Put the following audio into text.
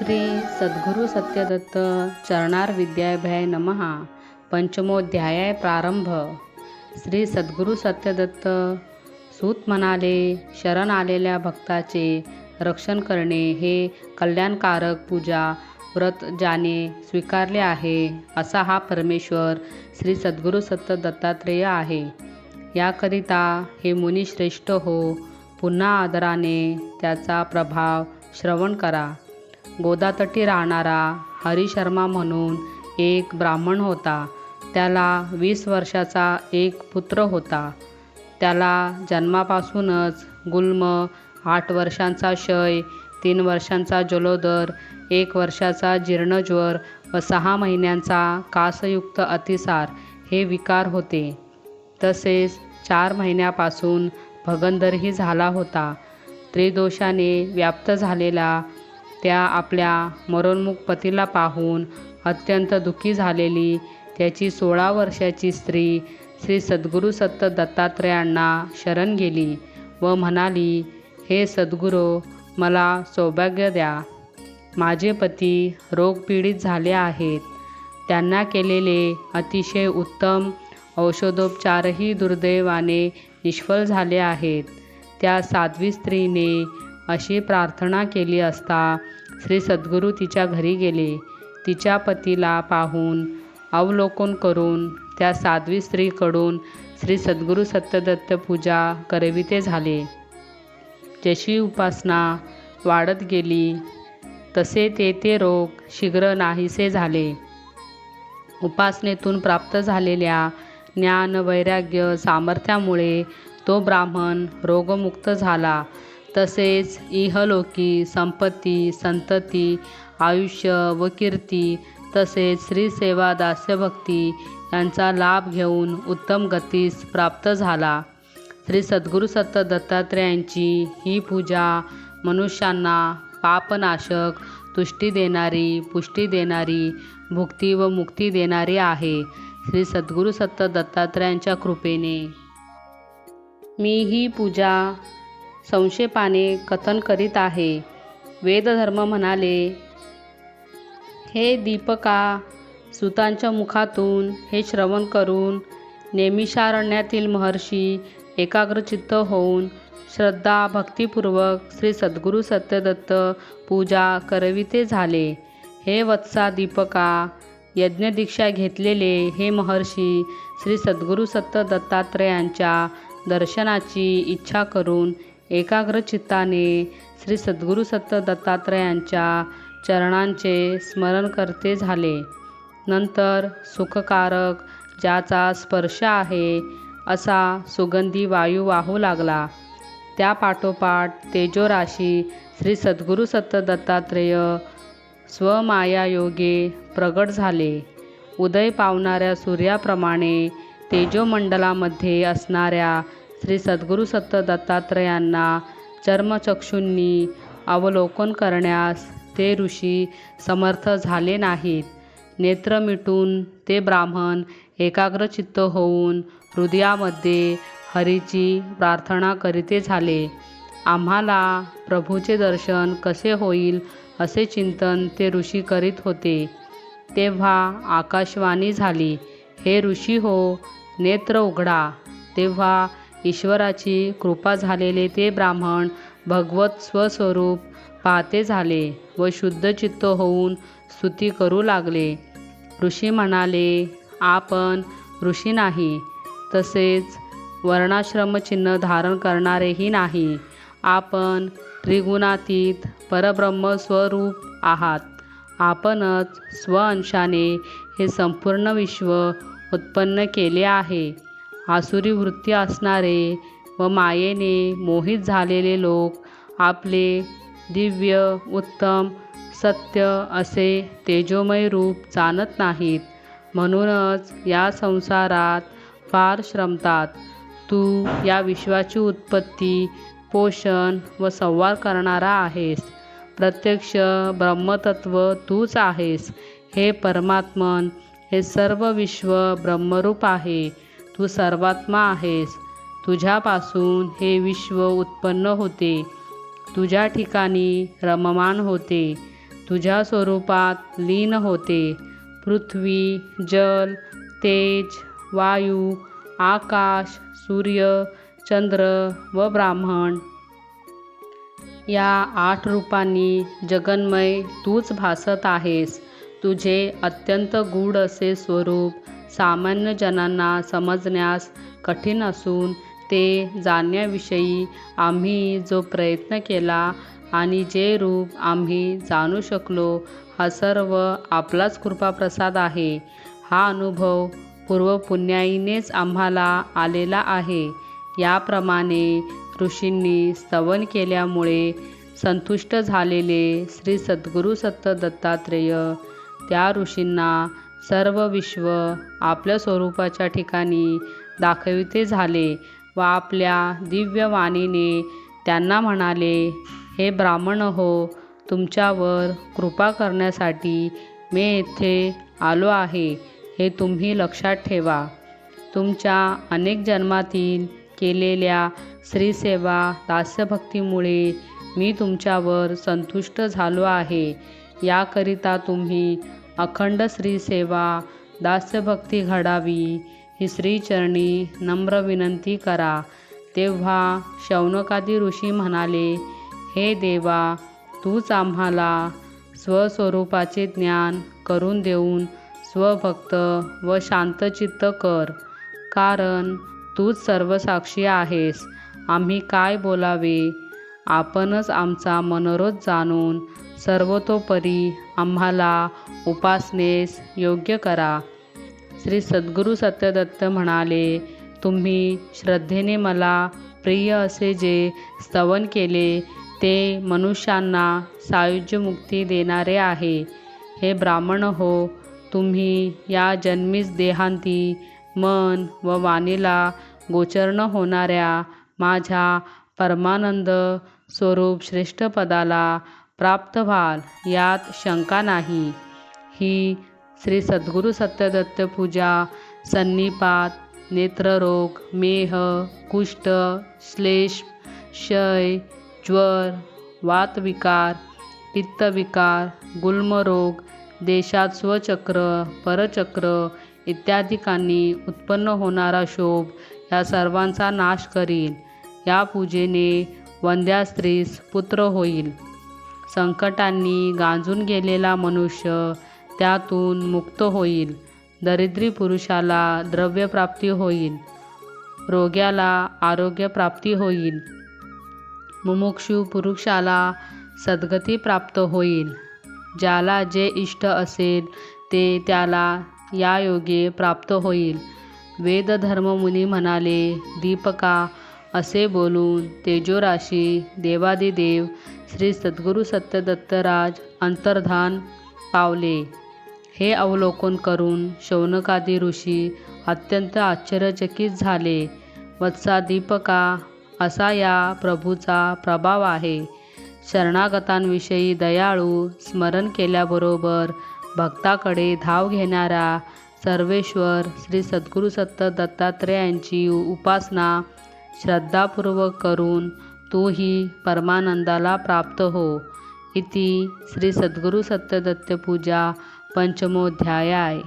श्री सद्गुरु सत्यदत्त चरणार विद्याभ्याय नमहा. पंचमोध्याय प्रारंभ. श्री सद्गुरु सत्यदत्त सूत म्हणाले शरण आलेल्या भक्ताचे रक्षण करणे हे कल्याणकारक पूजा व्रत ज्याने स्वीकारले आहे असा हा परमेश्वर श्री सद्गुरु सत्य दत्तात्रेय आहे. याकरिता हे मुनी श्रेष्ठ हो पुन्हा आदराने त्याचा प्रभाव श्रवण करा. गोदातटी राहणारा हरिशर्मा म्हणून एक ब्राह्मण होता. त्याला वीस वर्षाचा एक पुत्र होता. त्याला जन्मापासूनच गुल्म आठ वर्षांचा क्षय तीन वर्षांचा जलोदर एक वर्षाचा जीर्णज्वर व सहा महिन्यांचा कासयुक्त अतिसार हे विकार होते. तसेच चार महिन्यापासून भगंदरही झाला होता. त्रिदोषाने व्याप्त झालेला त्या आपल्या मरोन्मुख पतीला पाहून अत्यंत दुःखी झालेली त्याची सोळा वर्षाची स्त्री श्री सद्गुरू सत्त दत्तात्रेयांना शरण गेली व म्हणाली हे सद्गुरू मला सौभाग्य द्या. माझे पती रोगपीडित झाले आहेत. त्यांना केलेले अतिशय उत्तम औषधोपचारही दुर्दैवाने निष्फळ झाले आहेत. त्या साध्वी स्त्रीने अशी प्रार्थना केली असता श्री सद्गुरू तिच्या घरी गेले. तिच्या पतीला पाहून अवलोकन करून त्या साध्वी स्त्रीकडून श्री सद्गुरू सत्यदत्त पूजा करविते झाले. जशी उपासना वाढत गेली तसे ते ते रोग शीघ्र नाहीसे झाले. उपासनेतून प्राप्त झालेल्या ज्ञान वैराग्य सामर्थ्यामुळे तो ब्राह्मण रोगमुक्त झाला. तसेच इहलोकी संपत्ती संतती आयुष्य व कीर्ती तसेच श्रीसेवा दास्यभक्ती यांचा लाभ घेऊन उत्तम गतीस प्राप्त झाला. श्री सद्गुरू सत्त दत्तात्रयांची ही पूजा मनुष्यांना पापनाशक तुष्टी देणारी पुष्टी देणारी भुक्ती व मुक्ती देणारी आहे. श्री सद्गुरू सत्त दत्तात्रयांच्या कृपेने. मी ही पूजा संक्षेपाने कथन करीत आहे. वेदधर्म म्हणाले हे दीपका सुतांच्या मुखातून हे श्रवण करून नेमिषारण्यातील महर्षी एकाग्रचित्त होऊन श्रद्धा भक्तिपूर्वक श्री सद्गुरू सत्यदत्त पूजा करविते झाले. हे वत्सा दीपका यज्ञदीक्षा घेतलेले हे महर्षी श्री सद्गुरू सत्य दत्तात्रेयांच्या दर्शनाची इच्छा करून एकाग्रचित्ताने श्री सद्गुरू सत्त दत्तात्रेयांच्या चरणांचे स्मरण करते झाले. नंतर सुखकारक ज्याचा स्पर्श आहे असा सुगंधी वायू वाहू लागला. त्या पाठोपाठ तेजोराशी श्री सद्गुरू सत्त दत्तात्रेय स्वमायायोगे प्रगट झाले. उदय पावणाऱ्या सूर्याप्रमाणे तेजोमंडलामध्ये असणाऱ्या श्री सद्गुरू सत्त दत्तात्रयांना चर्मचक्षूंनी अवलोकन करण्यास ते ऋषी समर्थ झाले नाहीत. नेत्र मिटून ते ब्राह्मण एकाग्रचित्त होऊन हृदयामध्ये हरीची प्रार्थना करीते झाले. आम्हाला प्रभूचे दर्शन कसे होईल असे चिंतन ते ऋषी करीत होते. तेव्हा आकाशवाणी झाली हे ऋषी हो नेत्र उघडा. तेव्हा ईश्वराची कृपा झालेले ते ब्राह्मण भगवत स्वस्वरूप पाहते झाले व शुद्ध चित्त होऊन स्तुती करू लागले. ऋषी म्हणाले आपण ऋषी नाही तसेच वर्णाश्रम चिन्ह धारण करणारेही नाही. आपण त्रिगुणातीत परब्रह्म स्वरूप आहात. आपणच स्वअंशाने हे संपूर्ण विश्व उत्पन्न केले आहे. आसुरी वृत्ती असणारे व मायेने मोहित झालेले लोक आपले दिव्य उत्तम सत्य असे तेजोमय रूप जाणत नाहीत. म्हणूनच या संसारात फार श्रमतात. तू या विश्वाची उत्पत्ती पोषण व संवार करणारा आहेस. प्रत्यक्ष ब्रह्मतत्व तूच आहेस. हे परमात्मन हे सर्व विश्व ब्रह्मरूप आहे. तू सर्वात्मा आहेस. तुझ्यापासून हे विश्व उत्पन्न होते. तुझ्या ठिकाणी रममान होते. तुझ्या स्वरूपात लीन होते. पृथ्वी जल तेज वायू आकाश सूर्य चंद्र व ब्राह्मण. या आठ रूपांनी जगन्मय तूच भासत आहेस. तुझे अत्यंत गूढ असे स्वरूप सामान्य जनांना समजण्यास कठीण असून ते जाणण्याविषयी आम्ही जो प्रयत्न केला आणि जे रूप आम्ही जाणू शकलो हा सर्व आपलाच कृपाप्रसाद आहे. हा अनुभव पूर्वपुण्याईनेच आम्हाला आलेला आहे. याप्रमाणे ऋषींनी स्तवन केल्यामुळे संतुष्ट झालेले श्री सद्गुरू सत्त दत्तात्रेय त्या ऋषींना सर्व विश्व आपल्या स्वरूपाच्या ठिकाणी दाखविते झाले व आपल्या दिव्यवाणीने त्यांना म्हणाले हे ब्राह्मण हो तुमच्यावर कृपा करण्यासाठी मी येथे आलो आहे. हे तुम्ही लक्षात ठेवा. तुमच्या अनेक जन्मातील केलेल्या स्त्रीसेवा दास्यभक्तीमुळे मी तुमच्यावर संतुष्ट झालो आहे. याकरिता तुम्ही अखंड श्रीसेवा दास्यभक्ती घडावी ही श्रीचरणी नम्र विनंती करा. तेव्हा शौनकादी ऋषी म्हणाले हे देवा तूच आम्हाला स्वस्वरूपाचे ज्ञान करून देऊन स्वभक्त व शांतचित्त कर. कारण तूच सर्वसाक्षी आहेस. आम्ही काय बोलावे? आपणच आमचा मनोरोध जाणून सर्वतोपरी आम्हाला उपासनेस योग्य करा. श्री सद्गुरू सत्यदत्त म्हणाले तुम्ही श्रद्धेने मला प्रिय असे जे स्तवन केले ते मनुष्यांना सायुज्य मुक्ती देणारे आहे. हे ब्राह्मण हो तुम्ही या जन्मीस देहांती मन व वाणीला गोचर न होणाऱ्या माझ्या परमानंद स्वरूप श्रेष्ठ पदाला प्राप्त व्हाल यात शंका नाही. ही श्री सद्गुरू सत्यदत्त पूजा सन्निपात नेत्ररोग मेह कुष्ठ श्लेष क्षय ज्वर वातविकार पित्तविकार गुल्मरोग देशात स्वचक्र परचक्र इत्यादिकांनी उत्पन्न होणारा शोभ या सर्वांचा नाश करील या पूजेने वंद्या स्त्रीस पुत्र होईल. संकटांनी गांजून गेलेला मनुष्य त्यातून मुक्त होईल. दरिद्री पुरुषाला द्रव्यप्राप्ती होईल. रोग्याला आरोग्यप्राप्ती होईल. मुमुक्षू पुरुषाला सद्गती प्राप्त होईल. ज्याला जे इष्ट असेल ते त्याला या योगे प्राप्त होईल. वेदधर्ममुनी म्हणाले दीपका असे बोलून तेजोराशी देवादिदेव श्री सद्गुरू सत्यदत्तराज अंतर्धान पावले. हे अवलोकन करून शौनकादी ऋषी अत्यंत आश्चर्यचकित झाले. वत्सा दीपका असा या प्रभूचा प्रभाव आहे. शरणागतांविषयी दयाळू स्मरण केल्याबरोबर भक्ताकडे धाव घेणाऱ्या सर्वेश्वर श्री सद्गुरू सत्त दत्तात्रेयांची उपासना श्रद्धापूर्वक करून तूही परमानंदाला प्राप्त हो. इति श्री सद्गुरू सत्यदत्त पंचमोध्याय पंचमोध्याय